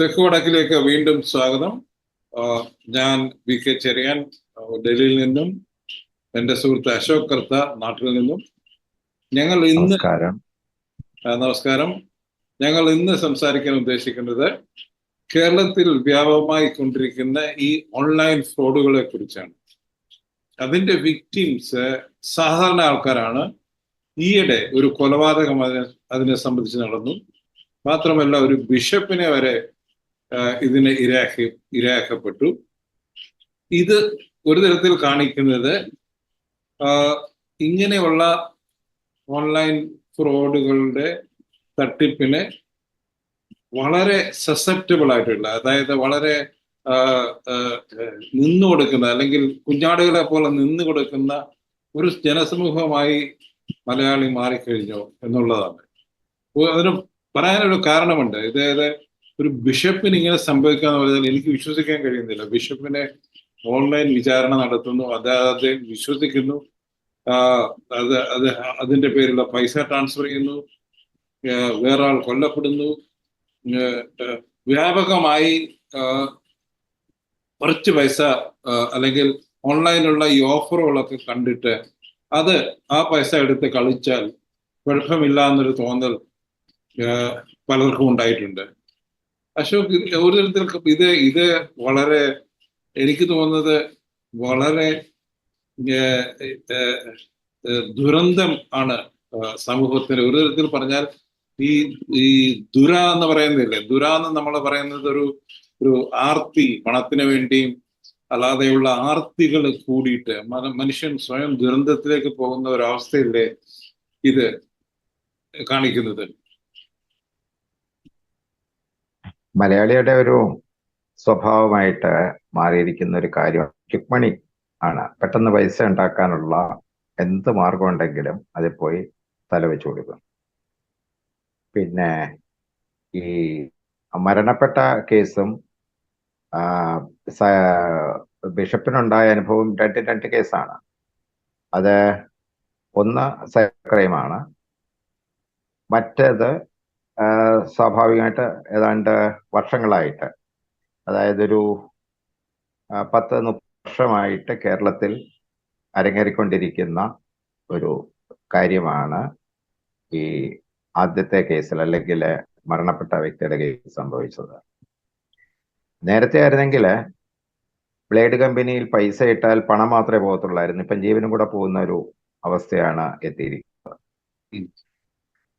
തെക്ക് വടക്കിലേക്ക് വീണ്ടും സ്വാഗതം. ഞാൻ വി കെ ചെറിയാൻ ഡൽഹിയിൽ നിന്നും എന്റെ സുഹൃത്ത് അശോക് കർത്ത നാട്ടിൽ നിന്നും. ഞങ്ങൾ ഇന്ന് നമസ്കാരം. ഞങ്ങൾ ഇന്ന് സംസാരിക്കാൻ ഉദ്ദേശിക്കുന്നത് കേരളത്തിൽ വ്യാപകമായി കൊണ്ടിരിക്കുന്ന ഈ ഓൺലൈൻ ഫ്രോഡുകളെ കുറിച്ചാണ്. അതിന്റെ വിക്ടിംസ് സാധാരണ ആൾക്കാരാണ്. ഈയിടെ ഒരു കൊലപാതകം അതിനെ അതിനെ സംബന്ധിച്ച് നടന്നു. മാത്രമല്ല ഒരു ബിഷപ്പിനെ വരെ ഇതിന് ഇരയാക്കി ഇരയാക്കപ്പെട്ടു. ഇത് ഒരു തരത്തിൽ കാണിക്കുന്നത് ഇങ്ങനെയുള്ള ഓൺലൈൻ ഫ്രോഡുകളുടെ തട്ടിപ്പിന് വളരെ സസെപ്റ്റബിൾ ആയിട്ടുള്ള അതായത് വളരെ നിന്നു കൊടുക്കുന്ന അല്ലെങ്കിൽ കുഞ്ഞാടുകളെ പോലെ നിന്നു കൊടുക്കുന്ന ഒരു ജനസമൂഹമായി മലയാളി മാറിക്കഴിഞ്ഞു എന്നുള്ളതാണ്. അതിന് പറയാനൊരു കാരണമുണ്ട്. ഇതായത് ഒരു ബിഷപ്പിന് ഇങ്ങനെ സംഭവിക്കുക എന്ന് പറഞ്ഞാൽ എനിക്ക് വിശ്വസിക്കാൻ കഴിയുന്നില്ല. ബിഷപ്പിനെ ഓൺലൈൻ വിചാരണ നടത്തുന്നു. അതായത് വിശ്വസിക്കുന്നു. അത് അത് അതിന്റെ പേരിലുള്ള പൈസ ട്രാൻസ്ഫർ ചെയ്യുന്നു. വേറെ ആൾ കൊല്ലപ്പെടുന്നു. വ്യാപകമായി കുറച്ച് പൈസ അല്ലെങ്കിൽ ഓൺലൈനിലുള്ള ഈ ഓഫറുകളൊക്കെ കണ്ടിട്ട് അത് ആ പൈസ എടുത്ത് കളിച്ചാൽ കുഴപ്പമില്ല എന്നൊരു തോന്നൽ പലർക്കും ഉണ്ടായിട്ടുണ്ട്. അശോക് ഒരു തരത്തിൽ ഇത് ഇത് വളരെ എനിക്ക് തോന്നുന്നത് വളരെ ദുരന്തം ആണ് സമൂഹത്തിന് ഒരു തരത്തിൽ പറഞ്ഞാൽ ഈ ഈ ദുര എന്ന് പറയുന്നില്ലേ? ദുര എന്ന് നമ്മൾ പറയുന്നത് ഒരു ഒരു ആർത്തി പണത്തിന് വേണ്ടിയും അല്ലാതെയുള്ള ആർത്തികൾ കൂടിയിട്ട് മനുഷ്യൻ സ്വയം ദുരന്തത്തിലേക്ക് പോകുന്ന ഒരു അവസ്ഥയില്ലേ ഇത് കാണിക്കുന്നത്? മലയാളിയുടെ ഒരു സ്വഭാവമായിട്ട് മാറിയിരിക്കുന്ന ഒരു കാര്യം ക്വിക്ക് ആണ്. പെട്ടെന്ന് പൈസ ഉണ്ടാക്കാനുള്ള എന്ത് മാർഗം ഉണ്ടെങ്കിലും അതിൽ പോയി തലവെച്ച് കൊടുക്കും. പിന്നെ ഈ മരണപ്പെട്ട കേസും ബിഷപ്പിനുണ്ടായ അനുഭവം രണ്ട് രണ്ട് കേസാണ്. അത് ഒന്ന് സൈബർ ക്രൈമാണ് മറ്റേത് സ്വാഭാവികമായിട്ട് ഏതാണ്ട് വർഷങ്ങളായിട്ട്. അതായത് ഒരു പത്ത് മുപ്പത് വർഷമായിട്ട് കേരളത്തിൽ അരങ്ങേറിക്കൊണ്ടിരിക്കുന്ന ഒരു കാര്യമാണ് ഈ ആദ്യത്തെ കേസിൽ അല്ലെങ്കിൽ മരണപ്പെട്ട വ്യക്തിയുടെ കേസ് സംഭവിച്ചത്. നേരത്തെ ആയിരുന്നെങ്കിൽ ബ്ലേഡ് കമ്പനിയിൽ പൈസ ഇട്ടാൽ പണം മാത്രമേ പോകത്തുള്ളായിരുന്നു. ഇപ്പം ജീവനും കൂടെ പോകുന്ന ഒരു അവസ്ഥയാണ് എത്തിയിരിക്കുന്നത്.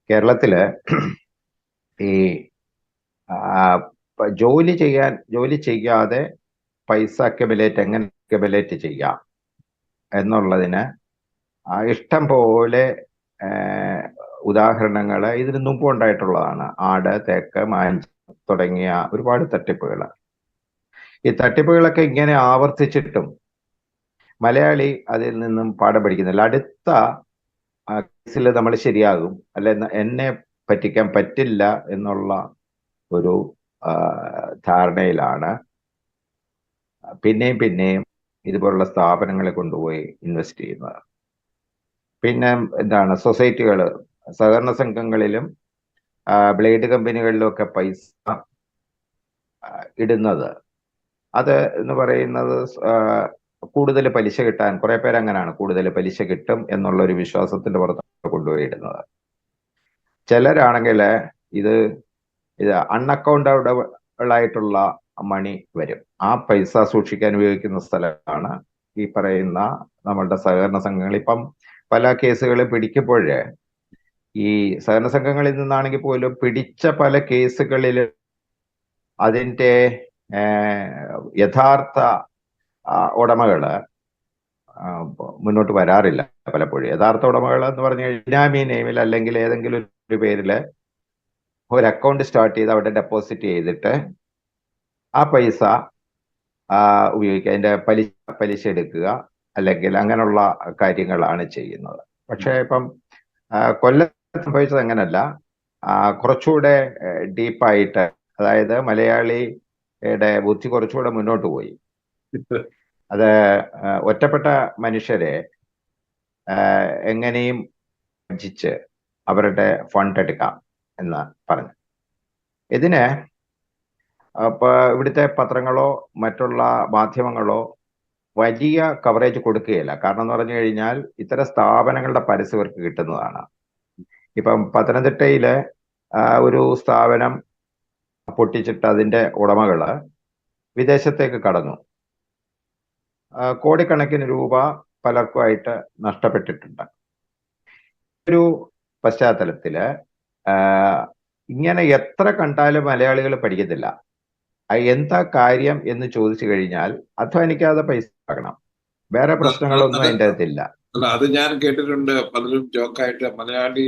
കേരളത്തിൽ ഈ ജോലി ചെയ്യാൻ ജോലി ചെയ്യാതെ പൈസ അക്കബിലേറ്റ് എങ്ങനെ അക്കബിലേറ്റ് ചെയ്യാം എന്നുള്ളതിന് ഇഷ്ടം പോലെ ഉദാഹരണങ്ങൾ ഇതിന് മുമ്പ് ഉണ്ടായിട്ടുള്ളതാണ്. ആട് തേക്ക് മാഞ്ച് തുടങ്ങിയ ഒരുപാട് തട്ടിപ്പുകൾ ഈ തട്ടിപ്പുകളൊക്കെ ഇങ്ങനെ ആവർത്തിച്ചിട്ടും മലയാളി അതിൽ നിന്നും പാഠം പഠിക്കുന്നില്ല. അടുത്ത കേസിൽ നമ്മൾ ശരിയാകും. അല്ലെ എന്നെ പറ്റിക്കാൻ പറ്റില്ല എന്നുള്ള ഒരു ധാരണയിലാണ്. പിന്നെയും പിന്നെയും ഇതുപോലുള്ള സ്ഥാപനങ്ങളെ കൊണ്ടുപോയി ഇൻവെസ്റ്റ് ചെയ്യുന്നത്. പിന്നെ എന്താണ് സൊസൈറ്റികൾ സഹകരണ സംഘങ്ങളിലും ബ്ലേഡ് കമ്പനികളിലും ഒക്കെ പൈസ ഇടുന്നത്. അത് എന്ന് പറയുന്നത് കൂടുതൽ പലിശ കിട്ടാൻ കുറെ പേരങ്ങനാണ് കൂടുതൽ പലിശ കിട്ടും എന്നുള്ള ഒരു വിശ്വാസത്തിന്റെ പുറത്താണ് കൊണ്ടുപോയി ഇടുന്നത്. ചിലരാണെങ്കിൽ ഇത് ഇത് അൺഅക്കൗണ്ടബിൾ ആയിട്ടുള്ള മണി വരും. ആ പൈസ സൂക്ഷിക്കാൻ ഉപയോഗിക്കുന്ന സ്ഥലമാണ് ഈ പറയുന്ന നമ്മളുടെ സഹകരണ സംഘങ്ങൾ. ഇപ്പം പല കേസുകളും പിടിക്കുമ്പോഴേ ഈ സഹകരണ സംഘങ്ങളിൽ നിന്നാണെങ്കിൽ പോലും പിടിച്ച പല കേസുകളിൽ അതിന്റെ യഥാർത്ഥ ഉടമകൾ മുന്നോട്ട് വരാറില്ല പലപ്പോഴും. യഥാർത്ഥ ഉടമകൾ എന്ന് പറഞ്ഞു കഴിഞ്ഞാൽ ബിനാമി നെയിമിൽ അല്ലെങ്കിൽ ഏതെങ്കിലും ഒരു പേരിൽ ഒരു അക്കൗണ്ട് സ്റ്റാർട്ട് ചെയ്ത് അവിടെ ഡെപ്പോസിറ്റ് ചെയ്തിട്ട് ആ പൈസ ഉപയോഗിക്കുക. അതിന്റെ പലിശ പലിശ എടുക്കുക. അല്ലെങ്കിൽ അങ്ങനെയുള്ള കാര്യങ്ങളാണ് ചെയ്യുന്നത്. പക്ഷേ ഇപ്പം കൊല്ലത്ത് സംഭവിച്ചത് അങ്ങനല്ല. കുറച്ചുകൂടെ ഡീപ്പായിട്ട് അതായത് മലയാളിയുടെ ബുദ്ധി കുറച്ചുകൂടെ മുന്നോട്ട് പോയി. അത് ഒറ്റപ്പെട്ട മനുഷ്യരെ എങ്ങനെയും വഞ്ചിച്ച് അവരുടെ ഫണ്ട് എടുക്കാം എന്ന് പറഞ്ഞു. ഇതിന് അപ്പൊ ഇവിടുത്തെ പത്രങ്ങളോ മറ്റുള്ള മാധ്യമങ്ങളോ വലിയ കവറേജ് കൊടുക്കുകയില്ല. കാരണം എന്ന് പറഞ്ഞു കഴിഞ്ഞാൽ ഇത്തരം സ്ഥാപനങ്ങളുടെ പരസ്യം ഇവർക്ക് കിട്ടുന്നതാണ്. ഇപ്പം പത്തനംതിട്ടയിലെ ഒരു സ്ഥാപനം പൊട്ടിച്ചിട്ട് അതിന്റെ ഉടമകൾ വിദേശത്തേക്ക് കടന്നു. കോടിക്കണക്കിന് രൂപ പലർക്കുമായിട്ട് നഷ്ടപ്പെട്ടിട്ടുണ്ട്. ഒരു പശ്ചാത്തലത്തിൽ ഇങ്ങനെ എത്ര കണ്ടാലും മലയാളികൾ പഠിക്കത്തില്ല. എന്താ കാര്യം എന്ന് ചോദിച്ചു കഴിഞ്ഞാൽ അധ്വാനിക്കാതെ പൈസ ആകണം വേറെ പ്രശ്നങ്ങളൊന്നും അതിന്റെ അകത്തില്ല. അല്ല അത് ഞാൻ കേട്ടിട്ടുണ്ട്. പലരും ജോക്കായിട്ട് മലയാളി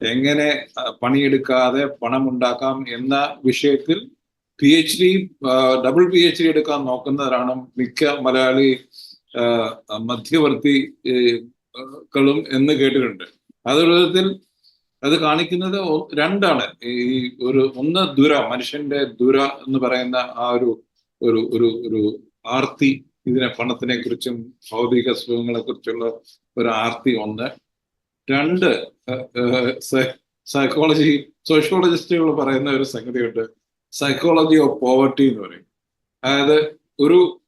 എങ്ങനെ പണിയെടുക്കാതെ പണം ഉണ്ടാക്കാം എന്ന വിഷയത്തിൽ P H D double P H D എടുക്കാൻ നോക്കുന്നവരാണ് മിക്ക മലയാളി മധ്യവർത്തികളും മധ്യവർത്തി ഏ, കളും എന്ന് കേട്ടിട്ടുണ്ട്. അതൊരു വിധത്തിൽ അത് കാണിക്കുന്നത് രണ്ടാണ്. ഈ ഒരു ഒന്ന് ദുര മനുഷ്യന്റെ ദുര എന്ന് പറയുന്ന ആ ഒരു ഒരു ഒരു ഒരു ആർത്തി ഇതിനെ പണത്തിനെ കുറിച്ചും ഭൗതിക സുഖങ്ങളെ കുറിച്ചുള്ള ഒരു ആർത്തി ഒന്ന്. രണ്ട് സൈക്കോളജി സോഷ്യോളജിസ്റ്റുകൾ പറയുന്ന ഒരു സംഗതിയുണ്ട്. സൈക്കോളജി ഓഫ് പോവർട്ടി എന്ന് പറയും. അതായത് ഒരു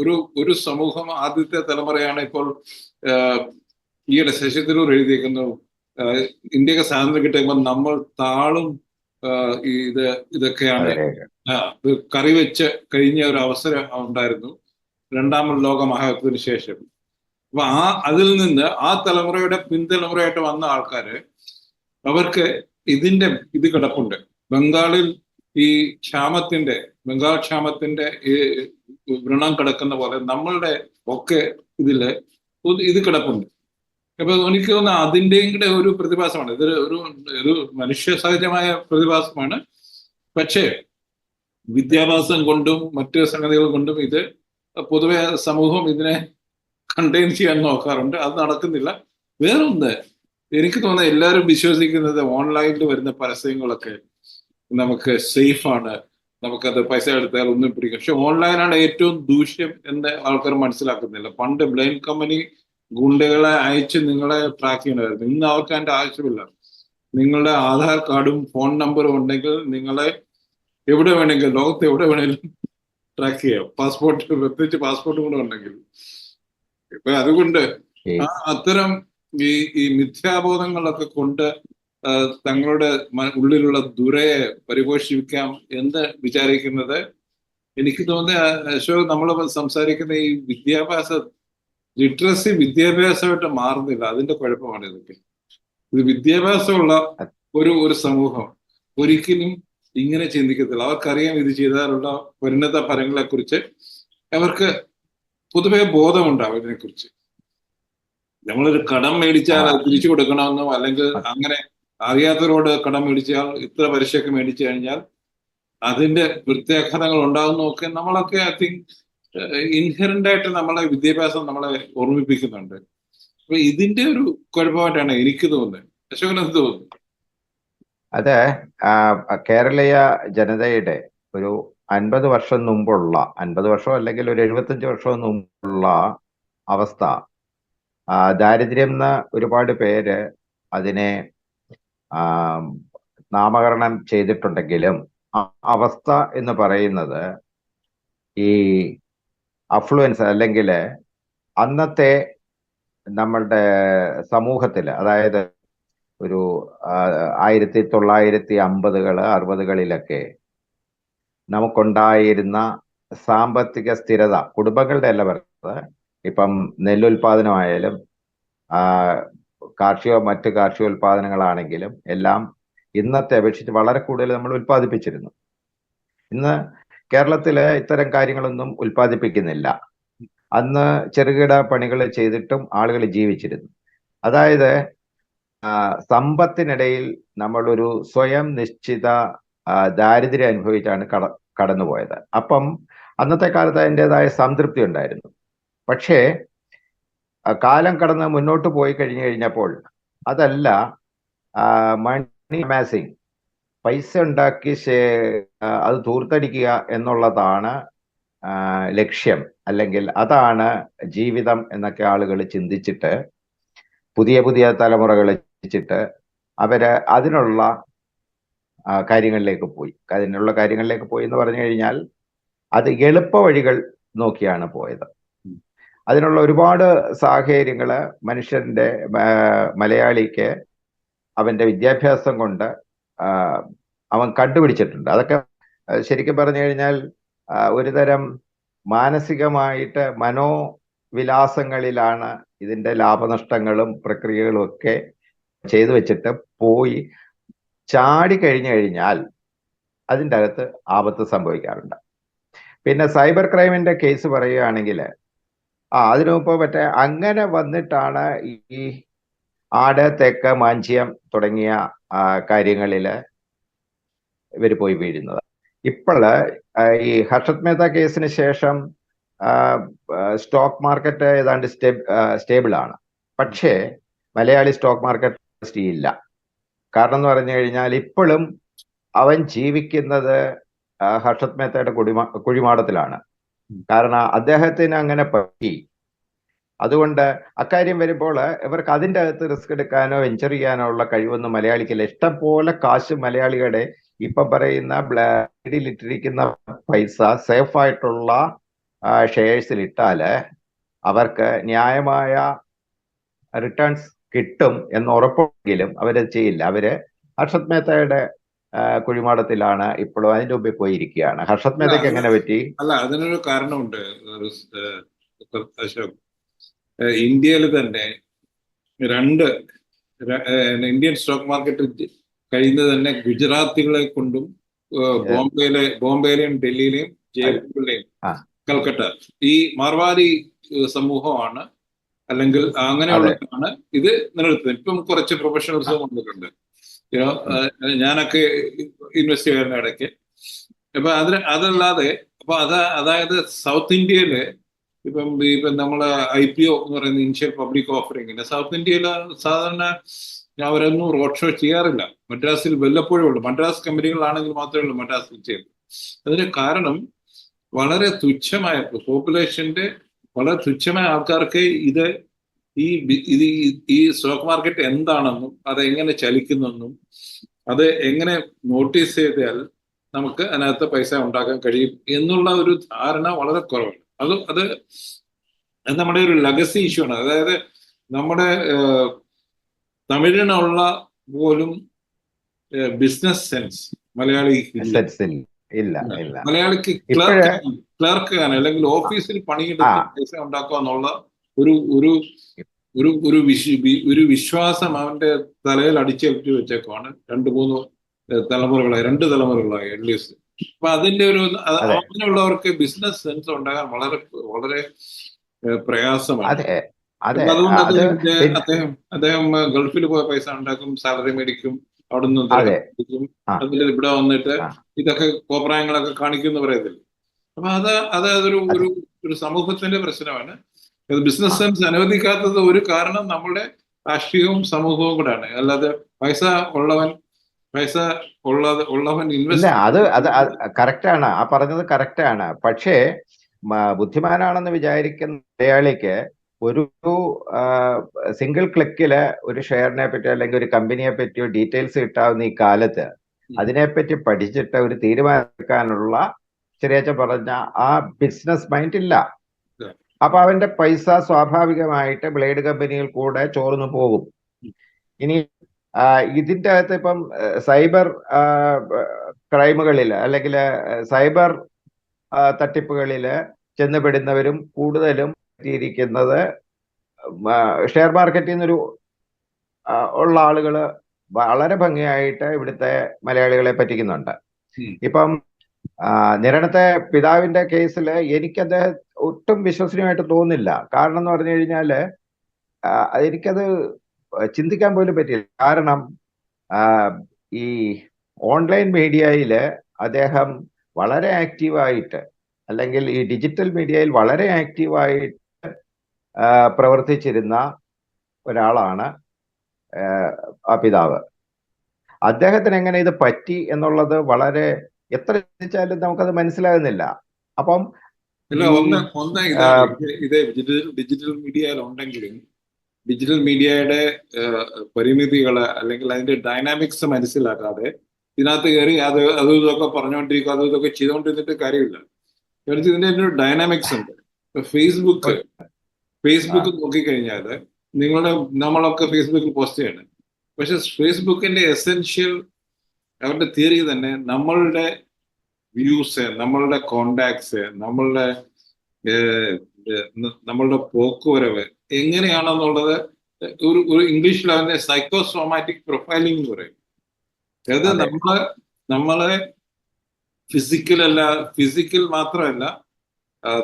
ഒരു ഒരു സമൂഹം ആദ്യത്തെ തലമുറയാണ് ഇപ്പോൾ ഈയിടെ ശശി തരൂർ എഴുതിയിരിക്കുന്നു ഇന്ത്യയൊക്കെ ഇന്ത്യയ്ക്ക് സ്വാതന്ത്ര്യം കിട്ടുമ്പോൾ നമ്മൾ താളും ഇത് ഇതൊക്കെയാണ് കറി വെച്ച് കഴിഞ്ഞ ഒരു അവസരം ഉണ്ടായിരുന്നു. രണ്ടാമത് ലോക മഹായുദ്ധത്തിന് ശേഷം. അപ്പൊ ആ അതിൽ നിന്ന് ആ തലമുറയുടെ പിൻതലമുറയായിട്ട് വന്ന ആൾക്കാര് അവർക്ക് ഇതിന്റെ ഇത് കിടപ്പുണ്ട്. ബംഗാളിൽ ഈ ക്ഷാമത്തിന്റെ ബംഗാൾ ക്ഷാമത്തിന്റെ ഈ വ്രണം കിടക്കുന്ന പോലെ നമ്മളുടെ ഒക്കെ ഇതിൽ ഇത് കിടപ്പുണ്ട്. അപ്പൊ എനിക്ക് തോന്നുന്നു അതിന്റെയും കൂടെ ഒരു പ്രതിഭാസമാണ്. ഇത് ഒരു ഒരു മനുഷ്യ സഹജമായ പ്രതിഭാസമാണ്. പക്ഷേ വിദ്യാഭ്യാസം കൊണ്ടും മറ്റു സംഗതികൾ കൊണ്ടും ഇത് പൊതുവെ സമൂഹം ഇതിനെ കണ്ടെയ്ൻ ചെയ്യാൻ നോക്കാറുണ്ട്. അത് നടക്കുന്നില്ല. വേറൊന്ന് എനിക്ക് തോന്നുന്നത് എല്ലാവരും വിശ്വസിക്കുന്നത് ഓൺലൈനിൽ വരുന്ന പരസ്യങ്ങളൊക്കെ നമുക്ക് സേഫാണ് നമുക്കത് പൈസ എടുത്താൽ ഒന്നും പിടിക്കും പക്ഷെ ഓൺലൈനാണ് ഏറ്റവും ദൂഷ്യം എന്ന് ആൾക്കാർ മനസ്സിലാക്കുന്നില്ല. പണ്ട് ബ്ലെയിൻ കമ്പനി ഗുണ്ടകളെ അയച്ച് നിങ്ങളെ ട്രാക്ക് ചെയ്യണമായിരുന്നു. ഇന്ന് അവർക്ക് അതിന്റെ ആവശ്യമില്ല. നിങ്ങളുടെ ആധാർ കാർഡും ഫോൺ നമ്പറും ഉണ്ടെങ്കിൽ നിങ്ങളെ എവിടെ വേണമെങ്കിലും ലോകത്ത് എവിടെ വേണമെങ്കിലും ട്രാക്ക് ചെയ്യാം. പാസ്പോർട്ട് പ്രത്യേകിച്ച് പാസ്പോർട്ടും കൂടെ ഉണ്ടെങ്കിൽ. ഇപ്പൊ അതുകൊണ്ട് ആ അത്തരം ഈ ഈ മിഥ്യാബോധങ്ങളൊക്കെ കൊണ്ട് തങ്ങളുടെ ഉള്ളിലുള്ള ദുരയെ പരിപോഷിപ്പിക്കാം എന്ന് വിചാരിക്കുന്നത് എനിക്ക് തോന്നുന്നത് അശോക് നമ്മൾ സംസാരിക്കുന്ന ഈ വിദ്യാഭ്യാസ ലിറ്ററസി വിദ്യാഭ്യാസമായിട്ട് മാറുന്നില്ല. അതിന്റെ കുഴപ്പമാണ് ഇതൊക്കെ. ഇത് വിദ്യാഭ്യാസമുള്ള ഒരു ഒരു സമൂഹം ഒരിക്കലും ഇങ്ങനെ ചിന്തിക്കത്തില്ല. അവർക്കറിയാം ഇത് ചെയ്താലുള്ള പരിണത ഫലങ്ങളെ കുറിച്ച് അവർക്ക് പൊതുവെ ബോധമുണ്ടാവും ഇതിനെക്കുറിച്ച്. നമ്മളൊരു കടം മേടിച്ചാൽ അത് തിരിച്ചു കൊടുക്കണമെന്നോ അല്ലെങ്കിൽ അങ്ങനെ അറിയാത്തവരോട് കടം മേടിച്ചാൽ ഇത്ര പലിശയൊക്കെ മേടിച്ചു കഴിഞ്ഞാൽ അതിന്റെ പ്രത്യാഘാതങ്ങൾ ഉണ്ടാകുന്നൊക്കെ നമ്മളൊക്കെ ഐ തിങ്ക് ഇൻഹറന്റ് ആയിട്ട് നമ്മളെ വിദ്യാഭ്യാസം നമ്മളെ ഓർമ്മിപ്പിക്കുന്നുണ്ട്. അപ്പൊ ഇതിന്റെ ഒരു കുഴപ്പമായിട്ടാണ് എനിക്ക് തോന്നുന്നത്. അശോകൻ എന്ത് തോന്നുന്നു? അത് കേരളീയ ജനതയുടെ ഒരു അൻപത് വർഷം മുമ്പുള്ള അൻപത് വർഷം അല്ലെങ്കിൽ ഒരു എഴുപത്തഞ്ച് വർഷം മുമ്പുള്ള അവസ്ഥ ദാരിദ്ര്യം എന്ന ഒരുപാട് പേര് അതിനെ നാമകരണം ചെയ്തിട്ടുണ്ടെങ്കിലും അവസ്ഥ എന്ന് പറയുന്നത് ഈ അഫ്ലുവൻസ് അല്ലെങ്കിൽ അന്നത്തെ നമ്മളുടെ സമൂഹത്തിൽ അതായത് ഒരു ആയിരത്തി തൊള്ളായിരത്തി അമ്പതുകൾ അറുപതുകളിലൊക്കെ നമുക്കുണ്ടായിരുന്ന സാമ്പത്തിക സ്ഥിരത കുടുംബങ്ങളുടെ അല്ല പറയുന്നത് ഇപ്പം നെല്ലുൽപാദനമായാലും കാർഷിക മറ്റ് കാർഷികോൽപാദനങ്ങളാണെങ്കിലും എല്ലാം ഇന്നത്തെ അപേക്ഷിച്ച് വളരെ കൂടുതൽ നമ്മൾ ഉൽപ്പാദിപ്പിച്ചിരുന്നു. ഇന്ന് കേരളത്തിൽ ഇത്തരം കാര്യങ്ങളൊന്നും ഉൽപ്പാദിപ്പിക്കുന്നില്ല. അന്ന് ചെറുകിട പണികൾ ചെയ്തിട്ടും ആളുകൾ ജീവിച്ചിരുന്നു. അതായത് സമ്പത്തിനിടയിൽ നമ്മളൊരു സ്വയം നിശ്ചിത ദാരിദ്ര്യം അനുഭവിച്ചാണ് കട കടന്നുപോയത്. അപ്പം അന്നത്തെ കാലത്ത് അതിന്റെതായ സംതൃപ്തി ഉണ്ടായിരുന്നു. പക്ഷേ കാലം കടന്ന് മുന്നോട്ട് പോയി കഴിഞ്ഞു കഴിഞ്ഞപ്പോൾ അതല്ല മണി അമാസിങ് പൈസ ഉണ്ടാക്കി അത് തൂർത്തടിക്കുക എന്നുള്ളതാണ് ലക്ഷ്യം. അല്ലെങ്കിൽ അതാണ് ജീവിതം എന്നൊക്കെ ആളുകൾ ചിന്തിച്ചിട്ട് പുതിയ പുതിയ തലമുറകൾ ചിന്തിച്ചിട്ട് അവർ അതിനുള്ള കാര്യങ്ങളിലേക്ക് പോയി. അതിനുള്ള കാര്യങ്ങളിലേക്ക് പോയി എന്ന് പറഞ്ഞു കഴിഞ്ഞാൽ അത് എളുപ്പ വഴികൾ നോക്കിയാണ് പോയത്. അതിനുള്ള ഒരുപാട് സാഹചര്യങ്ങൾ മനുഷ്യന്റെ മലയാളിക്ക് അവന്റെ വിദ്യാഭ്യാസം കൊണ്ട് അവൻ കണ്ടുപിടിച്ചിട്ടുണ്ട്. അതൊക്കെ ശരിക്കും പറഞ്ഞു കഴിഞ്ഞാൽ ഒരു ഒരുതരം മാനസികമായിട്ട് മനോവിലാസങ്ങളിലാണ് ഇതിന്റെ ലാഭനഷ്ടങ്ങളും പ്രക്രിയകളും ഒക്കെ ചെയ്തു വെച്ചിട്ട് പോയി. ചാടി കഴിഞ്ഞു കഴിഞ്ഞാൽ അതിന്റെ അകത്ത് ആപത്ത് സംഭവിക്കാറുണ്ട്. പിന്നെ സൈബർ ക്രൈമിന്റെ കേസ് പറയുകയാണെങ്കിൽ ആ അതിനുമ്പോൾ മറ്റേ അങ്ങനെ വന്നിട്ടാണ് ഈ ആട് തെക്ക് മാഞ്ചിയം തുടങ്ങിയ കാര്യങ്ങളിൽ ഇവർ പോയി വീഴുന്നത്. ഇപ്പോൾ ഈ ഹർഷത് മേത്ത കേസിന് ശേഷം സ്റ്റോക്ക് മാർക്കറ്റ് ഏതാണ്ട് സ്റ്റേബിൾ ആണ് പക്ഷേ മലയാളി സ്റ്റോക്ക് മാർക്കറ്റ് ഇല്ല. കാരണം എന്ന് പറഞ്ഞു കഴിഞ്ഞാൽ ഇപ്പോഴും അവൻ ജീവിക്കുന്നത് ഹർഷത് മേത്തയുടെ കുടിമാ കുഴിമാടത്തിലാണ്. കാരണം അദ്ദേഹത്തിന് അങ്ങനെ പറ്റി. അതുകൊണ്ട് അക്കാര്യം വരുമ്പോൾ ഇവർക്ക് അതിന്റെ അകത്ത് റിസ്ക് എടുക്കാനോ വെഞ്ചർ ചെയ്യാനോ ഉള്ള കഴിവൊന്നും മലയാളിക്കില്ല. ഇഷ്ടം പോലെ കാശ് മലയാളികളുടെ ഇപ്പൊ പറയുന്ന ബ്ലാഡിൽ ഇട്ടിരിക്കുന്ന പൈസ സേഫ് ആയിട്ടുള്ള ഷെയർസിൽ ഇട്ടാൽ അവർക്ക് ന്യായമായ റിട്ടേൺസ് കിട്ടും എന്ന് ഉറപ്പെങ്കിലും അവരത് ചെയ്യില്ല. അവർ ഹർഷത് മേത്തയുടെ കുഴിമാടത്തിലാണ് ഇപ്പോഴും അതിന്റെ മുമ്പിൽ പോയിരിക്കുകയാണ്. ഹർഷത് മേത്തയ്ക്ക് എങ്ങനെ പറ്റി? അല്ല അതിനൊരു കാരണമുണ്ട് അശോക്. ഇന്ത്യയിൽ തന്നെ രണ്ട് ഇന്ത്യൻ സ്റ്റോക്ക് മാർക്കറ്റ് കഴിയുന്നത് തന്നെ ഗുജറാത്തികളെ കൊണ്ടും ബോംബെയിലെ ബോംബെയിലെയും ഡൽഹിയിലെയും ജയ്പൂരിലെയും കൽക്കട്ട. ഈ മാർവാടി സമൂഹമാണ് അല്ലെങ്കിൽ അങ്ങനെയുള്ളതാണ് ഇത് നിലനിർത്തുന്നത്. ഇപ്പം കുറച്ച് പ്രൊഫഷണൽസ് വന്നിട്ടുണ്ട്. ഞാനൊക്കെ ഇൻവെസ്റ്റ് ചെയ്യുന്ന ഇടയ്ക്ക്. അപ്പൊ അതിന് അതല്ലാതെ അപ്പൊ അതാ അതായത് സൗത്ത് ഇന്ത്യയിൽ ഇപ്പം ഇപ്പം നമ്മളെ ഐ പി ഒ എന്ന് പറയുന്ന ഇനിഷ്യൽ പബ്ലിക് ഓഫറിംഗിന് സൗത്ത് ഇന്ത്യയിൽ സാധാരണ അവരൊന്നും റോഡ് ഷോ ചെയ്യാറില്ല. മദ്രാസിൽ വല്ലപ്പോഴും ഉള്ളൂ. മദ്രാസ് കമ്പനികളാണെങ്കിൽ മാത്രമേ ഉള്ളൂ മദ്രാസിൽ ചെയ്യുന്നത്. അതിന് കാരണം വളരെ തുച്ഛമായ പോപ്പുലേഷന്റെ വളരെ തുച്ഛമായ ആൾക്കാർക്ക് ഇത് ഈ ഇത് ഈ- സ്റ്റോക്ക് മാർക്കറ്റ് എന്താണെന്നും അത് എങ്ങനെ ചലിക്കുന്നെന്നും അത് എങ്ങനെ നോട്ടീസ് ചെയ്താൽ നമുക്ക് അതിനകത്ത് പൈസ ഉണ്ടാക്കാൻ കഴിയും എന്നുള്ള ഒരു ധാരണ വളരെ കുറവാണ്. അത് അത് നമ്മുടെ ഒരു ലഗസി ഇഷ്യൂ ആണ്. അതായത് നമ്മുടെ തമിഴിനുള്ള പോലും ബിസിനസ് സെൻസ് മലയാളി ഇല്ല. മലയാളിക്ക് ക്ലർക്ക് ക്ലർക്ക് ആണ് അല്ലെങ്കിൽ ഓഫീസിൽ പണിയെടുത്ത് ആ. പൈസ ഉണ്ടാക്കുക എന്നുള്ള ഒരു ഒരു ഒരു ഒരു വിശ്വ ഒരു വിശ്വാസം അവന്റെ തലയിൽ അടിച്ചേൽപ്പിച്ച് വെച്ചേക്കുവാണ്. രണ്ട് മൂന്ന് തലമുറകളായി രണ്ട് തലമുറകളായി അറ്റ്ലീസ്റ്റ് അപ്പൊ അതിന്റെ ഒരു അങ്ങനെയുള്ളവർക്ക് ബിസിനസ് സെൻസ് ഉണ്ടാകാൻ വളരെ വളരെ പ്രയാസമാണ്. അതുകൊണ്ട് അദ്ദേഹം അദ്ദേഹം ഗൾഫിൽ പോയ പൈസ ഉണ്ടാക്കും സാലറി മേടിക്കും അവിടെ നിന്ന് അതെ. അതിൽ ഇവിടെ വന്നിട്ട് ഇതൊക്കെ കോപ്രായങ്ങളൊക്കെ കാണിക്കുന്നു പറയത്തില്ല അപ്പൊ അത് അത് അതൊരു ഒരു ഒരു സമൂഹത്തിന്റെ പ്രശ്നമാണ്. ബിസിനസ് സെൻസ് അനുവദിക്കാത്തത് ഒരു കാരണം നമ്മുടെ രാഷ്ട്രീയവും സമൂഹവും കൂടെയാണ്. അല്ലാതെ പൈസ ഉള്ളവൻ പൈസ ഉള്ളത് ഉള്ളവൻ ഇൻവെസ്റ്റ് അത് അത് കറക്റ്റ് ആണ്. ആ പറഞ്ഞത് കറക്റ്റ് ആണ്. പക്ഷേ ബുദ്ധിമാനാണെന്ന് വിചാരിക്കുന്ന മലയാളിക്ക് ഒരു സിംഗിൾ ക്ലിക്കിൽ ഒരു ഷെയറിനെ പറ്റിയോ അല്ലെങ്കിൽ ഒരു കമ്പനിയെ പറ്റിയോ ഡീറ്റെയിൽസ് കിട്ടാവുന്ന ഈ കാലത്ത് അതിനെപ്പറ്റി പഠിച്ചിട്ട് ഒരു തീരുമാനമെടുക്കാനുള്ള ചെറിയച്ച പറഞ്ഞ ആ ബിസിനസ് മൈൻഡ് ഇല്ല. ഇല്ല. അപ്പൊ അവന്റെ പൈസ സ്വാഭാവികമായിട്ട് ബ്ലേഡ് കമ്പനിയിൽ കൂടെ ചോർന്നു പോകും. ഇനി ആ, ഇതിന്റെ അകത്ത് ഇപ്പം സൈബർ ക്രൈമുകളിൽ അല്ലെങ്കിൽ സൈബർ തട്ടിപ്പുകളിൽ ചെന്നുപെടുന്നവരും കൂടുതലും എത്തിയിരിക്കുന്നത് ഷെയർ മാർക്കറ്റിൽ നിന്നൊരു ഉള്ള ആളുകൾ വളരെ ഭംഗിയായിട്ട് ഇവിടുത്തെ മലയാളികളെ പറ്റിക്കുന്നുണ്ട്. ഇപ്പം നിരണത്തെ പിതാവിന്റെ കേസിൽ എനിക്ക് അദ്ദേഹം ഒട്ടും വിശ്വസനീയമായിട്ട് തോന്നില്ല കാരണം എന്ന് പറഞ്ഞു കഴിഞ്ഞാൽ എനിക്കത് ചിന്തിക്കാൻ പോലും പറ്റില്ല കാരണം ഈ ഓൺലൈൻ മീഡിയയിൽ അദ്ദേഹം വളരെ ആക്റ്റീവായിട്ട് അല്ലെങ്കിൽ ഈ ഡിജിറ്റൽ മീഡിയയിൽ വളരെ ആക്റ്റീവായിട്ട് പ്രവർത്തിച്ചിരുന്ന ഒരാളാണ് ആ, പിതാവ്. അദ്ദേഹത്തിന് എങ്ങനെ ഇത് പറ്റി എന്നുള്ളത് വളരെ എത്ര ചിന്തിച്ചാലും നമുക്കത് മനസ്സിലാകുന്നില്ല. അപ്പം ഒന്ന് ഒന്ന് ഇത് ഡിജിറ്റൽ മീഡിയയിൽ ഉണ്ടെങ്കിലും ഡിജിറ്റൽ മീഡിയയുടെ പരിമിതികൾ അല്ലെങ്കിൽ അതിന്റെ ഡൈനാമിക്സ് മനസ്സിലാക്കാതെ ഇതിനകത്ത് കയറി അത് അതും ഇതൊക്കെ പറഞ്ഞുകൊണ്ടിരിക്കും അതും ഇതൊക്കെ ചെയ്തുകൊണ്ടിരുന്നിട്ട് കാര്യമില്ല. കാരണം ഇതിന്റെ ഒരു ഡൈനാമിക്സ് ഉണ്ട്. ഫേസ്ബുക്ക് ഫേസ്ബുക്ക് നോക്കിക്കഴിഞ്ഞാൽ നിങ്ങളുടെ നമ്മളൊക്കെ ഫേസ്ബുക്കിൽ പോസ്റ്റ് ചെയ്യണം. പക്ഷെ ഫേസ്ബുക്കിന്റെ എസെൻഷ്യൽ അവരുടെ തിയറി തന്നെ നമ്മളുടെ വ്യൂസ് നമ്മളുടെ കോണ്ടാക്ട്സ് നമ്മളുടെ നമ്മളുടെ പോക്കുവരവ് എങ്ങനെയാണെന്നുള്ളത് ഒരു ഒരു ഇംഗ്ലീഷിൽ അതിനെ സൈക്കോസോമാറ്റിക് പ്രൊഫൈലിംഗ് എന്ന് പറയും അതായത് നമ്മൾ നമ്മളെ ഫിസിക്കൽ അല്ല ഫിസിക്കൽ മാത്രമല്ല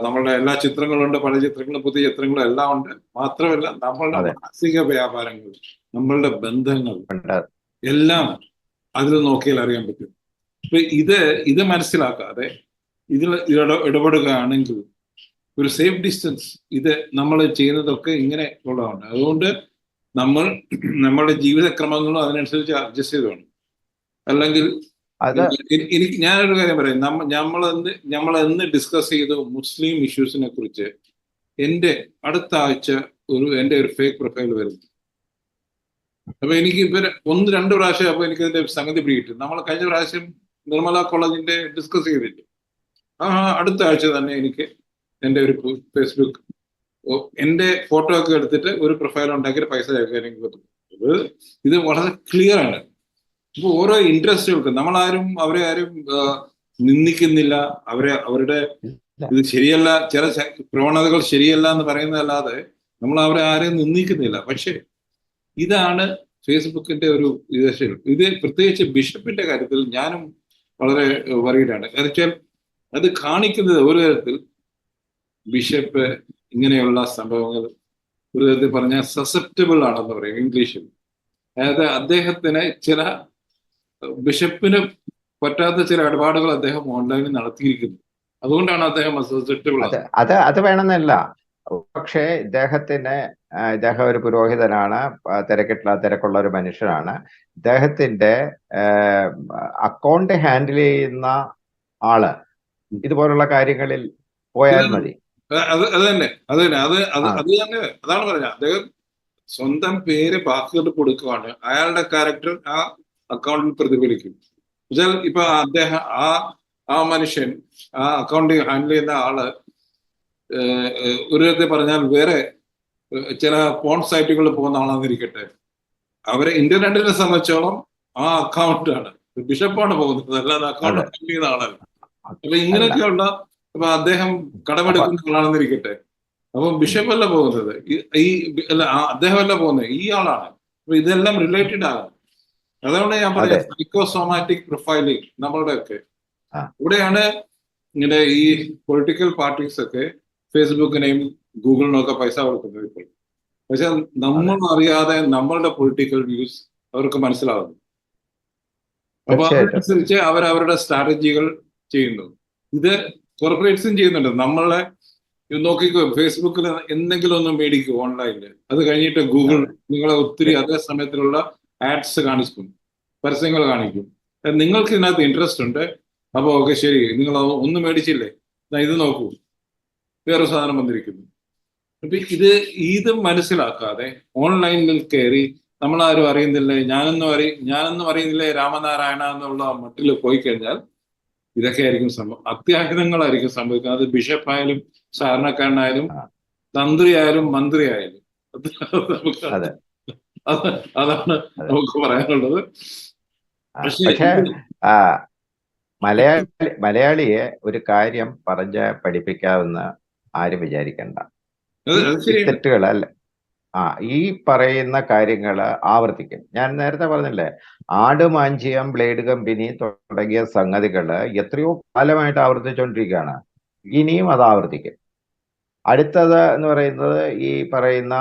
നമ്മളുടെ എല്ലാ ചിത്രങ്ങളുണ്ട് പഴയ ചിത്രങ്ങളും പുതിയ ചിത്രങ്ങളും എല്ലാം ഉണ്ട് മാത്രമല്ല നമ്മളുടെ. മാനസിക വ്യാപാരങ്ങൾ നമ്മളുടെ ബന്ധങ്ങൾ. എല്ലാം അതിൽ നോക്കിയാൽ അറിയാൻ പറ്റും അപ്പൊ ഇത് ഇത് മനസ്സിലാക്കാതെ ഇതിൽ ഇട- ഇടപെടുകയാണെങ്കിൽ ഒരു സേഫ് ഡിസ്റ്റൻസ് ഇത് നമ്മൾ ചെയ്യുന്നതൊക്കെ ഇങ്ങനെ ഉള്ളതാണ്. അതുകൊണ്ട് നമ്മൾ നമ്മളുടെ ജീവിതക്രമങ്ങളും അതിനനുസരിച്ച് അഡ്ജസ്റ്റ് ചെയ്ത് വേണം അല്ലെങ്കിൽ എനിക്ക് ഞാനൊരു കാര്യം പറയാം. നമ്മ നമ്മൾ എന്ന് നമ്മൾ എന്ന് ഡിസ്കസ് ചെയ്തു മുസ്ലിം ഇഷ്യൂസിനെ കുറിച്ച് എന്റെ അടുത്ത ആഴ്ച ഒരു എന്റെ ഒരു ഫേക്ക് പ്രൊഫൈൽ വരുന്നു അപ്പൊ എനിക്ക് ഇവർ ഒന്ന് രണ്ട് പ്രാവശ്യം അപ്പൊ എനിക്ക് ഇതിന്റെ സംഗതി പിടിയിട്ട് നമ്മൾ കഴിഞ്ഞ പ്രാവശ്യം നിർമ്മല കോളേജിന്റെ ഡിസ്കസ് ചെയ്തിട്ട് ആ അടുത്ത ആഴ്ച തന്നെ എനിക്ക് എന്റെ ഒരു ഫേസ്ബുക്ക് എന്റെ ഫോട്ടോ ഒക്കെ എടുത്തിട്ട് ഒരു പ്രൊഫൈൽ ഉണ്ടാക്കി പൈസ ഇത് ഇത് വളരെ ക്ലിയർ ആണ്. ഇപ്പൊ ഓരോ ഇൻട്രസ്റ്റുകൾക്ക് നമ്മളാരും അവരെ ആരും നിന്ദിക്കുന്നില്ല. അവരെ അവരുടെ ഇത് ശരിയല്ല ചില പ്രവണതകൾ ശരിയല്ല എന്ന് പറയുന്നതല്ലാതെ നമ്മൾ അവരെ ആരെയും നിന്ദിക്കുന്നില്ല. പക്ഷേ ഇതാണ് ഫേസ്ബുക്കിന്റെ ഒരു ഇത് ഇത് പ്രത്യേകിച്ച് ബിഷപ്പിന്റെ കാര്യത്തിൽ ഞാനും വളരെ വറീഡാണ് കാരണം വെച്ചാൽ അത് കാണിക്കുന്നത് ഒരു തരത്തിൽ ബിഷപ്പ് ഇങ്ങനെയുള്ള സംഭവങ്ങൾ ഒരു തരത്തിൽ പറഞ്ഞാൽ സസെപ്റ്റബിൾ ആണെന്ന് പറയും ഇംഗ്ലീഷിൽ അതായത് അദ്ദേഹത്തിന് ചില ബിഷപ്പിന് പറ്റാത്ത ചില ഇടപാടുകൾ അദ്ദേഹം ഓൺലൈനിൽ നടത്തിയിരിക്കുന്നു. അതുകൊണ്ടാണ് അദ്ദേഹം സസെപ്റ്റബിൾ അത് അത് വേണമെന്നല്ല. പക്ഷേ ഇദ്ദേഹത്തിന് ഇദ്ദേഹം ഒരു പുരോഹിതനാണ് തിരക്കിട്ടുള്ള തിരക്കുള്ള ഒരു മനുഷ്യനാണ്. ഇദ്ദേഹത്തിന്റെ അക്കൗണ്ട് ഹാൻഡിൽ ചെയ്യുന്ന ആൾ ഇതുപോലുള്ള കാര്യങ്ങളിൽ പോയാൽ മതി. അത് അത് തന്നെ അത് തന്നെ അത് അത് അത് തന്നെ അതാണ് പറഞ്ഞത്. അദ്ദേഹം സ്വന്തം പേര് ബാക്കിയോട്ട് കൊടുക്കുവാണ്. അയാളുടെ ക്യാരക്ടർ ആ അക്കൗണ്ടിൽ പ്രതിഫലിക്കും. എന്നുവെച്ചാൽ ഇപ്പൊ അദ്ദേഹം ആ ആ മനുഷ്യൻ ആ അക്കൗണ്ട് ഹാൻഡിൽ ചെയ്യുന്ന ആൾ ഒരു വിധത്തിൽ പറഞ്ഞാൽ വേറെ ചില പോൺ സൈറ്റുകളിൽ പോകുന്ന ആളാന്നിരിക്കട്ടെ. അവരെ ഇന്റർനെറ്റിനെ സംബന്ധിച്ചോളം ആ അക്കൗണ്ട് ആണ്. ബിഷപ്പാണ് പോകുന്നത് അല്ലാതെ അക്കൗണ്ട്. ഹാൻഡിൽ ചെയ്യുന്ന ആളല്ല. അപ്പൊ ഇങ്ങനെയൊക്കെയുള്ള ഇപ്പൊ അദ്ദേഹം കടമെടുക്കുന്ന ആളാണെന്നിരിക്കട്ടെ അപ്പൊ ബിഷപ്പ് അല്ല പോകുന്നത്. ഈ- അല്ല അദ്ദേഹമല്ല പോകുന്നത്. ഈ ആളാണ് അപ്പൊ ഇതെല്ലാം റിലേറ്റഡ് ആകാം. അതുകൊണ്ട് ഞാൻ പറയാം സൈക്കോസോമാറ്റിക് പ്രൊഫൈലിംഗ് നമ്മളുടെ ഒക്കെ ഇവിടെയാണ് ഇങ്ങനെ ഈ പൊളിറ്റിക്കൽ പാർട്ടീസ് ഒക്കെ ഫേസ്ബുക്കിനെയും ഗൂഗിളിനും ഒക്കെ പൈസ കൊടുക്കുന്നത് ഇപ്പോൾ. പക്ഷെ നമ്മൾ അറിയാതെ നമ്മളുടെ പൊളിറ്റിക്കൽ വ്യൂസ് അവർക്ക് മനസ്സിലാകുന്നു അപ്പൊ. അതനുസരിച്ച് അവർ അവരുടെ സ്ട്രാറ്റജികൾ ചെയ്യുന്നു. ഇത് കോർപ്പറേറ്റ്സും ചെയ്യുന്നുണ്ട്. നമ്മളെ നോക്കിക്കോ ഫേസ്ബുക്കിൽ എന്തെങ്കിലും ഒന്ന് മേടിക്കും ഓൺലൈനിൽ അത് കഴിഞ്ഞിട്ട് ഗൂഗിൾ നിങ്ങളെ ഒത്തിരി അതേ സമയത്തിലുള്ള ആഡ്സ് കാണിക്കും. പരസ്യങ്ങൾ കാണിക്കും. നിങ്ങൾക്ക് ഇതിനകത്ത് ഇൻട്രസ്റ്റ് ഉണ്ട്. അപ്പോൾ ഓക്കെ ശരി. നിങ്ങൾ ഒന്ന് മേടിച്ചില്ലേ? ഇത് നോക്കൂ. വേറെ സാധനം വന്നിരിക്കുന്നു. അപ്പൊ ഇത് ഇത് മനസ്സിലാക്കാതെ ഓൺലൈനിൽ കയറി നമ്മളാരും അറിയുന്നില്ലേ? ഞാനൊന്നും അറി ഞാനൊന്നും അറിയുന്നില്ലേ രാമനാരായണ എന്നുള്ള മട്ടിൽ പോയി കഴിഞ്ഞാൽ ഇതൊക്കെ ആയിരിക്കും സംഭവം. അത്യാഹിതങ്ങളായിരിക്കും സംഭവിക്കുന്നത്. അത് ബിഷപ്പായാലും സാധാരണക്കാരനായാലും. തന്ത്രിയായാലും മന്ത്രിയായാലും. അതെ. അതാണ് നമുക്ക് പറയാനുള്ളത്. പക്ഷേ മലയാളി മലയാളിയെ ഒരു കാര്യം പറഞ്ഞ് പഠിപ്പിക്കാവുന്ന ആരും വിചാരിക്കണ്ട. അത് ആ ഈ പറയുന്ന കാര്യങ്ങൾ ആവർത്തിക്കും. ഞാൻ നേരത്തെ പറഞ്ഞില്ലേ ആട് മാഞ്ചിയം ബ്ലേഡ് കമ്പനി തുടങ്ങിയ സംഗതികൾ എത്രയോ കാലമായിട്ട് ആവർത്തിച്ചുകൊണ്ടിരിക്കുകയാണ് ഇനിയും അത് ആവർത്തിക്കും. അടുത്തത് എന്ന് പറയുന്നത് ഈ പറയുന്ന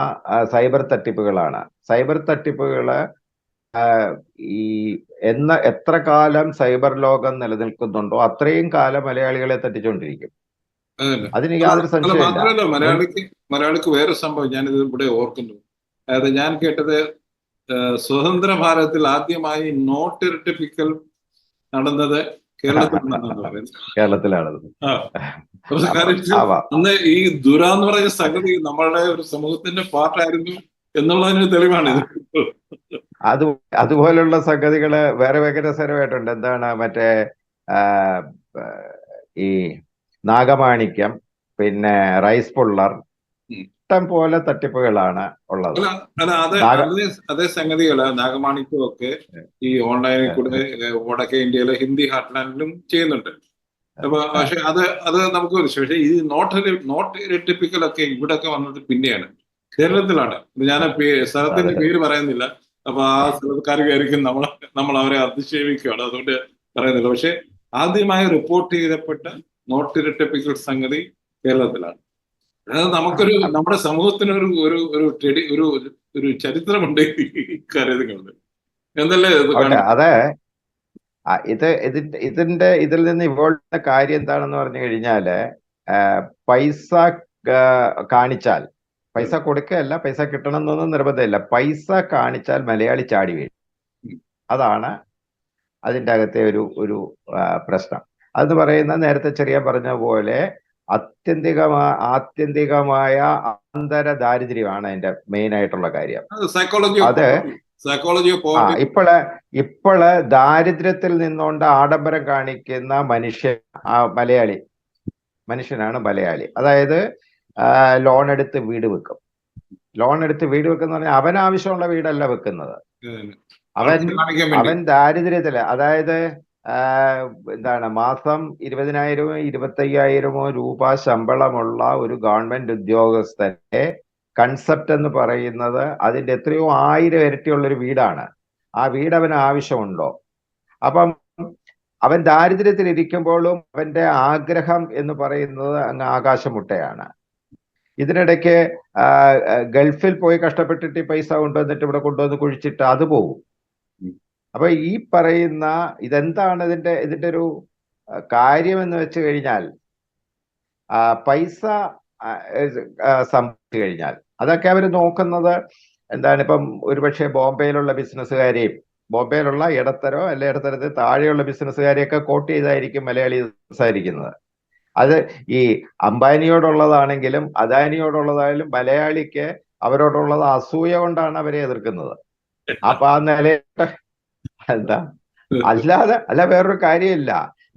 സൈബർ തട്ടിപ്പുകളാണ്. സൈബർ തട്ടിപ്പുകൾ ഈ എന്ന എത്ര കാലം സൈബർ ലോകം നിലനിൽക്കുന്നുണ്ടോ അത്രയും കാലം മലയാളികളെ തെറ്റിച്ചുകൊണ്ടിരിക്കും അതന്നെ അതിന് യാതൊരു സംശയമില്ല മലയാളിക്ക് മലയാളിക്ക് വേറെ സംഭവം ഞാനിത് ഇവിടെ ഓർക്കുന്നു. അതായത് ഞാൻ കേട്ടത് സ്വതന്ത്ര ഭാരതത്തിൽ ആദ്യമായി നോട്ട് ഇരട്ടിപ്പിക്കൽ നടന്നത് കേരളത്തിൽ. അപ്പൊ അന്ന് ഈ ദുര എന്ന് പറയുന്ന സംഗതി നമ്മളുടെ ഒരു സമൂഹത്തിന്റെ പാർട്ടായിരുന്നു എന്നുള്ളതിന് തെളിവാണ് ഇത് അത് അതുപോലുള്ള സംഗതികൾ വേറെ വേഗരസരമായിട്ടുണ്ട് എന്താണ് മറ്റേ ഈ നാഗമാണിക്യം പിന്നെ റൈസ് പുള്ളർ. ഇഷ്ടം പോലെ തട്ടിപ്പുകളാണ് ഉള്ളത്. അത് സംഗതികൾ നാഗമാണിക്യം ഒക്കെ ഈ ഓൺലൈനിൽ കൂടെ വടക്കേ ഇന്ത്യയിലെ ഹിന്ദി ഹാർട്ട്ലാൻഡിലും ചെയ്യുന്നുണ്ട്. അപ്പൊ പക്ഷെ അത് അത് നമുക്ക് പക്ഷേ ഈ നോട്ട് നോട്ട് ഇരട്ടിപ്പിക്കലൊക്കെ ഒക്കെ ഇവിടെ ഒക്കെ വന്നത് പിന്നെയാണ്. കേരളത്തിലാണ്. ഞാൻ സ്ഥലത്തിന്റെ പേര് പറയുന്നില്ല. അപ്പൊ ആ സ്ഥലക്കാർക്കായിരിക്കും നമ്മൾ നമ്മൾ അവരെ അധിക്ഷേപിക്കുകയാണ് അതുകൊണ്ട് പറയുന്നില്ല. പക്ഷെ ആദ്യമായി റിപ്പോർട്ട് ചെയ്തപ്പെട്ട നോട്ട് ഇരട്ടിപ്പിക്കൽ സംഗതി കേരളത്തിലാണ്. അതായത് നമുക്കൊരു നമ്മുടെ സമൂഹത്തിന് ഒരു ഒരു ഒരു ട്രെഡി ഒരു ഒരു ചരിത്രമുണ്ട് കാര്യങ്ങളുണ്ട് എന്നല്ലേ കാണുന്നത്? അതെ. ഇത് ഇതിന്റെ ഇതിന്റെ ഇതിൽ നിന്ന് ഇവളുടെ കാര്യം എന്താണെന്ന് പറഞ്ഞു കഴിഞ്ഞാൽ പൈസ കാണിച്ചാൽ പൈസ കൊടുക്കുകയല്ല പൈസ കിട്ടണം എന്നൊന്നും നിർബന്ധമില്ല. പൈസ കാണിച്ചാൽ മലയാളി ചാടി വീഴും. അതാണ് അതിന്റെ അകത്തെ ഒരു ഒരു പ്രശ്നം. അത് പറയുന്ന നേരത്തെ ചെറിയ പറഞ്ഞ പോലെ അത്യന്തികമായ ആത്യന്തികമായ ആന്തര ദാരിദ്ര്യമാണ് അതിന്റെ മെയിൻ ആയിട്ടുള്ള കാര്യം. അത് സൈക്കോളജി ഇപ്പോൾ ഇപ്പോൾ ദാരിദ്ര്യത്തിൽ നിന്നുകൊണ്ട് ആഡംബരം കാണിക്കുന്ന മനുഷ്യൻ ആ മലയാളി മനുഷ്യനാണ് മലയാളി. അതായത് ലോൺ എടുത്ത് വീട് വെക്കും. ലോൺ എടുത്ത് വീട് വെക്കുന്ന പറഞ്ഞാൽ അവൻ ആവശ്യമുള്ള വീടല്ല വെക്കുന്നത്. അവൻ അവൻ ദാരിദ്ര്യത്തിൽ. അതായത് എന്താണ് മാസം ഇരുപതിനായിരമോ ഇരുപത്തയ്യായിരമോ രൂപ ശമ്പളമുള്ള ഒരു ഗവൺമെന്റ് ഉദ്യോഗസ്ഥന്റെ കൺസെപ്റ്റ് എന്ന് പറയുന്നത് അതിന്റെ എത്രയോ ആയിരം ഇരട്ടിയുള്ള ഒരു വീടാണ്. ആ വീട് അവന് ആവശ്യമുണ്ടോ? അപ്പം അവൻ ദാരിദ്ര്യത്തിൽ ഇരിക്കുമ്പോഴും അവന്റെ ആഗ്രഹം എന്ന് പറയുന്നത് അങ്ങ് ആകാശമുട്ടയാണ്. ഇതിനിടയ്ക്ക് ഗൾഫിൽ പോയി കഷ്ടപ്പെട്ടിട്ട് പൈസ കൊണ്ടുവന്നിട്ട് ഇവിടെ കൊണ്ടുവന്ന് കുഴിച്ചിട്ട് അത് ഉം. അപ്പൊ ഈ പറയുന്ന ഇതെന്താണ് ഇതിന്റെ ഇതിന്റെ ഒരു കാര്യം എന്ന് വെച്ച് കഴിഞ്ഞാൽ പൈസ സമ്പാദിച്ചു കഴിഞ്ഞാൽ അതൊക്കെ അവർ നോക്കുന്നത് എന്താണ് ഇപ്പം ഒരുപക്ഷെ ബോംബെയിലുള്ള ബിസിനസ്സുകാരെയും ബോംബെയിലുള്ള ഇടത്തരോ അല്ലെ ഇടത്തരത്തിൽ താഴെയുള്ള ബിസിനസ്സുകാരെയൊക്കെ കോട്ട് ചെയ്തായിരിക്കും മലയാളി സംസാരിക്കുന്നത്. അത് ഈ അംബാനിയോടുള്ളതാണെങ്കിലും അദാനിയോടുള്ളതായാലും മലയാളിക്ക് അവരോടുള്ളത് അസൂയ കൊണ്ടാണ് അവരെ എതിർക്കുന്നത്. അപ്പൊ ആ നിലയിട്ട് എന്താ? അല്ലാതെ അല്ല വേറൊരു കാര്യമില്ല.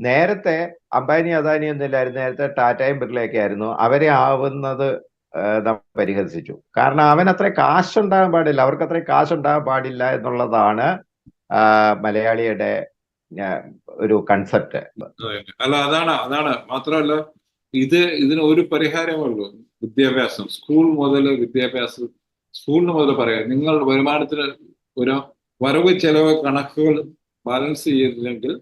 നേരത്തെ അംബാനി അദാനി ഒന്നുമില്ലായിരുന്നു നേരത്തെ ടാറ്റയും ബിർളയൊക്കെ ആയിരുന്നു. അവരെ ആവുന്നത് പരിഹസിച്ചു. കാരണം അവൻ അത്ര കാശുണ്ടാകാൻ പാടില്ല. അവർക്ക് അത്ര കാശുണ്ടാകാൻ പാടില്ല എന്നുള്ളതാണ് മലയാളിയുടെ ഒരു കൺസെപ്റ്റ് അല്ല അതാണ് അതാണ്. മാത്രമല്ല ഇത് ഇതിന് ഒരു പരിഹാരമേ ഉള്ളൂ. വിദ്യാഭ്യാസം. സ്കൂൾ മുതൽ വിദ്യാഭ്യാസം സ്കൂളിന് മുതൽ പറയാം. നിങ്ങൾ വരുമാനത്തിന് ഒരു വരവ് ചെലവ് കണക്കുകൾ ബാലൻസ് ചെയ്തില്ലെങ്കിൽ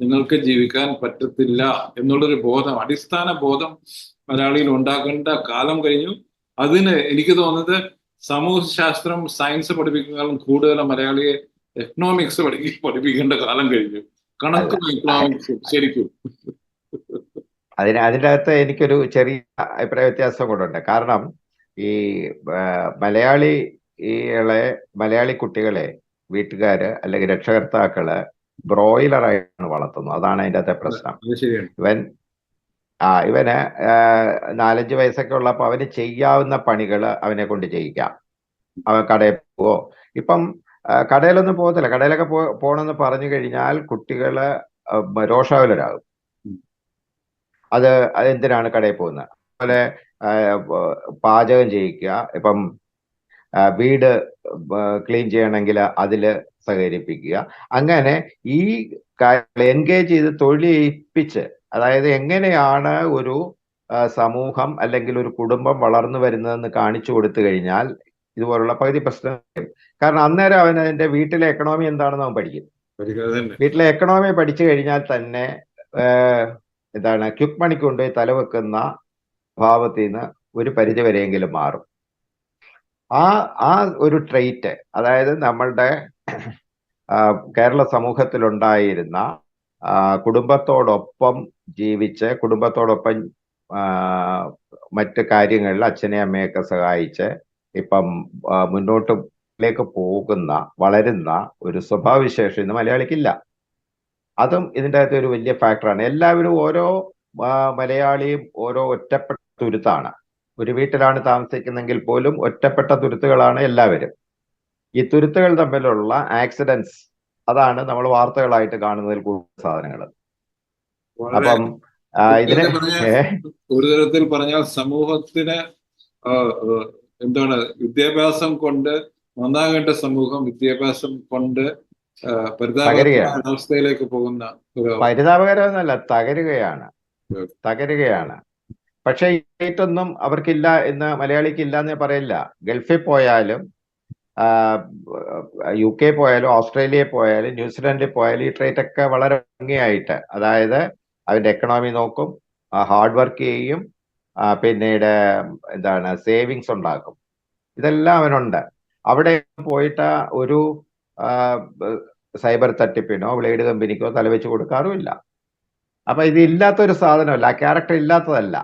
നിങ്ങൾക്ക് ജീവിക്കാൻ പറ്റത്തില്ല എന്നുള്ളൊരു ബോധം അടിസ്ഥാന ബോധം മലയാളിയിൽ ഉണ്ടാക്കേണ്ട കാലം കഴിഞ്ഞു. അതിന് എനിക്ക് തോന്നുന്നത് സമൂഹശാസ്ത്രം സയൻസ് പഠിപ്പിക്കുന്നതും കൂടുതൽ മലയാളിയെ എക്കണോമിക്സ് പഠിക്ക പഠിപ്പിക്കേണ്ട കാലം കഴിഞ്ഞു. കണക്കും എക്കണോമിക്സും ശരിക്കും. അതിന് അതിന്റെ അകത്ത് എനിക്കൊരു ചെറിയ അഭിപ്രായ വ്യത്യാസം കൊണ്ടുണ്ട് കാരണം ഈ മലയാളികളെ മലയാളി കുട്ടികളെ വീട്ടുകാര് അല്ലെങ്കിൽ രക്ഷകർത്താക്കൾ ബ്രോയിലറായിട്ടാണ് വളർത്തുന്നത്. അതാണ് അതിന്റെ അകത്തെ പ്രശ്നം. ഇവൻ ആ ഇവന് നാലഞ്ച് വയസ്സൊക്കെ ഉള്ളപ്പോൾ അവന് ചെയ്യാവുന്ന പണികൾ അവനെ കൊണ്ട് ചെയ്യിക്കാം. അവൻ കടയിൽ പോവോ? ഇപ്പം കടയിലൊന്നും പോകത്തില്ല. കടയിലൊക്കെ പോ പോകണമെന്ന് പറഞ്ഞു കഴിഞ്ഞാൽ കുട്ടികൾ രോഷാവലരാകും രോഷാകുലരാകും. അത് അതെന്തിനാണ് കടയിൽ പോകുന്നത്? അതുപോലെ പാചകം ചെയ്യിക്കുക. ഇപ്പം വീട് ക്ലീൻ ചെയ്യണമെങ്കിൽ അതിൽ സഹകരിപ്പിക്കുക. അങ്ങനെ ഈ എൻഗേജ് ചെയ്ത് തൊഴിലേൽപ്പിച്ച് അതായത് എങ്ങനെയാണ് ഒരു സമൂഹം അല്ലെങ്കിൽ ഒരു കുടുംബം വളർന്നു വരുന്നതെന്ന് കാണിച്ചു കൊടുത്തു കഴിഞ്ഞാൽ ഇതുപോലുള്ള പകുതി പ്രശ്നം. കാരണം അന്നേരം അവൻ അതിന്റെ വീട്ടിലെ എക്കണോമി എന്താണെന്ന് അവൻ പഠിക്കും. വീട്ടിലെ എക്കണോമി പഠിച്ചു കഴിഞ്ഞാൽ തന്നെ എന്താണ് ക്യുക്ക് മണിക്ക് കൊണ്ടുപോയി തലവെക്കുന്ന ഭാവത്തിൽ നിന്ന് ഒരു പരിധി വരെയെങ്കിലും മാറും. ആ ആ ഒരു ട്രെയിറ്റ് അതായത് നമ്മളുടെ കേരള സമൂഹത്തിലുണ്ടായിരുന്ന കുടുംബത്തോടൊപ്പം ജീവിച്ച് കുടുംബത്തോടൊപ്പം മറ്റ് കാര്യങ്ങളിൽ അച്ഛനെ അമ്മയൊക്കെ സഹായിച്ച് ഇപ്പം ആ, മുന്നോട്ടിലേക്ക് പോകുന്ന വളരുന്ന ഒരു സ്വഭാവവിശേഷം ഇന്ന് മലയാളിക്കില്ല. അതും ഇതിന്റെ അകത്ത് ഒരു വലിയ ഫാക്ടറാണ് എല്ലാവരും ഓരോ മലയാളിയും ഓരോ ഒറ്റപ്പെട്ട തുരുത്താണ്. ഒരു വീട്ടിലാണ് താമസിക്കുന്നെങ്കിൽ പോലും ഒറ്റപ്പെട്ട തുരുത്തുകളാണ് എല്ലാവരും. ഈ തുരുത്തുകൾ തമ്മിലുള്ള ആക്സിഡൻസ് അതാണ് നമ്മൾ വാർത്തകളായിട്ട് കാണുന്നതിൽ കൂടുതൽ സാധനങ്ങൾ. അപ്പം ഇതിനെ ഒരു തരത്തിൽ പറഞ്ഞാൽ സമൂഹത്തിന് എന്താണ് വിദ്യാഭ്യാസം കൊണ്ട് നന്നാകേണ്ട സമൂഹം വിദ്യാഭ്യാസം കൊണ്ട് അവസ്ഥയിലേക്ക് പോകുന്ന പരിതാപകരമെന്നല്ല തകരുകയാണ്. തകരുകയാണ്. പക്ഷെ ഇതൊന്നും അവർക്കില്ല എന്ന് മലയാളിക്ക് ഇല്ല എന്ന് പറയില്ല. ഗൾഫിൽ പോയാലും യു കെ പോയാലും ഓസ്ട്രേലിയ പോയാലും ന്യൂസിലാൻഡിൽ പോയാലും ഈ ട്രേറ്റ് ഒക്കെ വളരെ ഭംഗിയായിട്ട്. അതായത് അവരുടെ എക്കണോമി നോക്കും ഹാർഡ് വർക്ക് ചെയ്യും പിന്നീട് എന്താണ് സേവിങ്സ് ഉണ്ടാക്കും. ഇതെല്ലാം അവനുണ്ട്. അവിടെ പോയിട്ട് ഒരു സൈബർ തട്ടിപ്പിനോ ബ്ലേഡ് കമ്പനിക്കോ തലവെച്ച് കൊടുക്കാറുമില്ല. അപ്പൊ ഇത് ഇല്ലാത്തൊരു സാധനമല്ല ആ ക്യാരക്ടർ ഇല്ലാത്തതല്ല.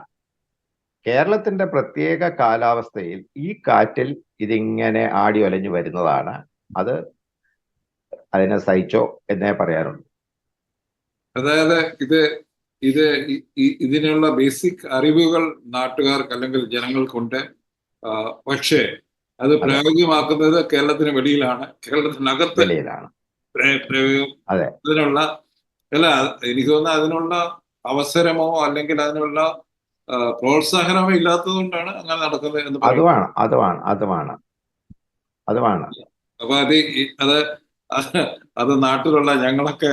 കേരളത്തിന്റെ പ്രത്യേക കാലാവസ്ഥയിൽ ഈ കാറ്റിൽ ഇതിങ്ങനെ ആടി ഒലഞ്ഞു വരുന്നതാണ്. അത് അതിനെ സഹിച്ചോ എന്നേ പറയാറുള്ളൂ അതായത് ഇത് ഇത് ഇതിനുള്ള ബേസിക് അറിവുകൾ നാട്ടുകാർക്ക് അല്ലെങ്കിൽ ജനങ്ങൾക്കുണ്ട്. പക്ഷേ അത് പ്രായോഗികമാക്കുന്നത് കേരളത്തിന് വെളിയിലാണ്. കേരളത്തിനകത്ത്. അതിനുള്ള അല്ല എനിക്ക് തോന്നുന്നു അതിനുള്ള അവസരമോ അല്ലെങ്കിൽ അതിനുള്ള ആ, ഇല്ലാത്തത് കൊണ്ടാണ് അങ്ങനെ നടക്കുന്നത് എന്ന് അതുമാണ് അതുമാണ് അതുമാണ് അതുമാണ് അപ്പൊ അത് അത് അത് നാട്ടിലുള്ള ഞങ്ങളൊക്കെ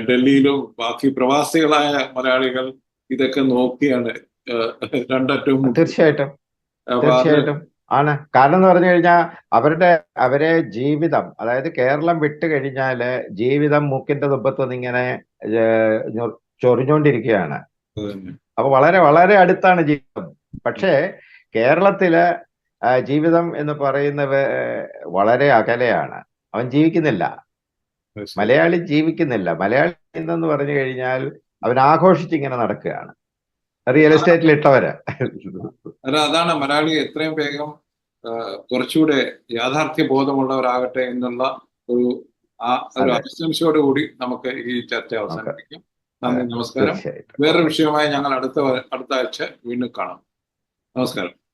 ഡൽഹിയിലും ബാക്കി പ്രവാസികളായ മലയാളികൾ ഇതൊക്കെ നോക്കിയാണ് രണ്ടറ്റവും. തീർച്ചയായിട്ടും തീർച്ചയായിട്ടും. ആണ്. കാരണം എന്ന് പറഞ്ഞു കഴിഞ്ഞാൽ അവരുടെ അവരെ ജീവിതം അതായത് കേരളം വിട്ട് കഴിഞ്ഞാൽ ജീവിതം മൂക്കിന്റെ തുമ്പത്ത് നിന്ന് ഇങ്ങനെ ചൊറിഞ്ഞുകൊണ്ടിരിക്കുകയാണ്. അപ്പൊ വളരെ വളരെ അടുത്താണ് ജീവിതം. പക്ഷേ കേരളത്തിൽ ജീവിതം എന്ന് പറയുന്നത് വളരെ അകലെയാണ്. അവൻ ജീവിക്കുന്നില്ല. മലയാളി ജീവിക്കുന്നില്ല. മലയാളി എന്തെന്ന് പറഞ്ഞു കഴിഞ്ഞാൽ അവൻ ആഘോഷിച്ച് ഇങ്ങനെ നടക്കുകയാണ്. റിയൽ എസ്റ്റേറ്റിൽ ഇട്ടവര്. അല്ല അതാണ് മലയാളി എത്രയും വേഗം കുറച്ചുകൂടെ യാഥാർത്ഥ്യ ബോധമുള്ളവരാകട്ടെ എന്നുള്ള ഒരു ആ ഒരു. ആശംസയോടുകൂടി നമുക്ക് ഈ ചർച്ച അവസാനിപ്പിക്കാം. നന്ദി നമസ്കാരം. വേറൊരു വിഷയമായി ഞങ്ങൾ അടുത്ത അടുത്ത ആഴ്ച വീണ്ടും കാണാം. നമസ്കാരം.